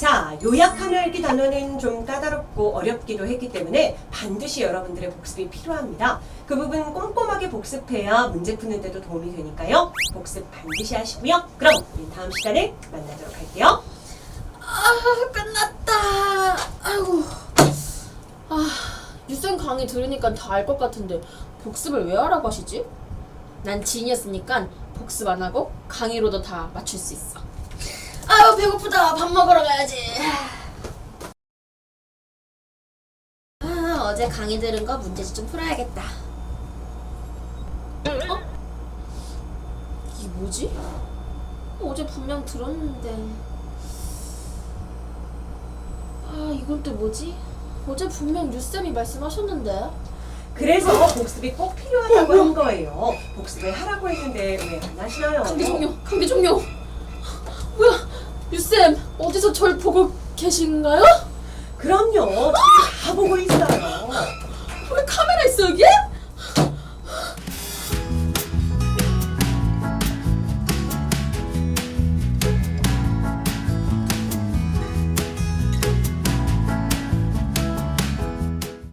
자, 요약하며 읽기 단어는 좀 까다롭고 어렵기도 했기 때문에 반드시 여러분들의 복습이 필요합니다. 그 부분 꼼꼼하게 복습해야 문제 푸는데도 도움이 되니까요. 복습 반드시 하시고요. 그럼 우리 다음 시간에 만나도록 할게요. 아 끝났다. 아이고. 아 유쌤 강의 들으니까 다 알 것 같은데 복습을 왜 하라고 하시지? 난 진이었으니까 복습 안 하고 강의로도 다 맞출 수 있어. 아유 배고프다. 밥 먹으러 가야지. 아 어제 강의 들은 거 문제집 좀 풀어야겠다. 어? 이게 뭐지? 어제 분명 들었는데. 아 이건 또 뭐지? 어제 분명 유쌤이 말씀하셨는데 그래서 복습이 꼭 필요하다고 한 거예요. 복습을 하라고 했는데 왜 안 하시나요? 강기 종료 강기 종료 어디서 절 보고 계신가요? 그럼요.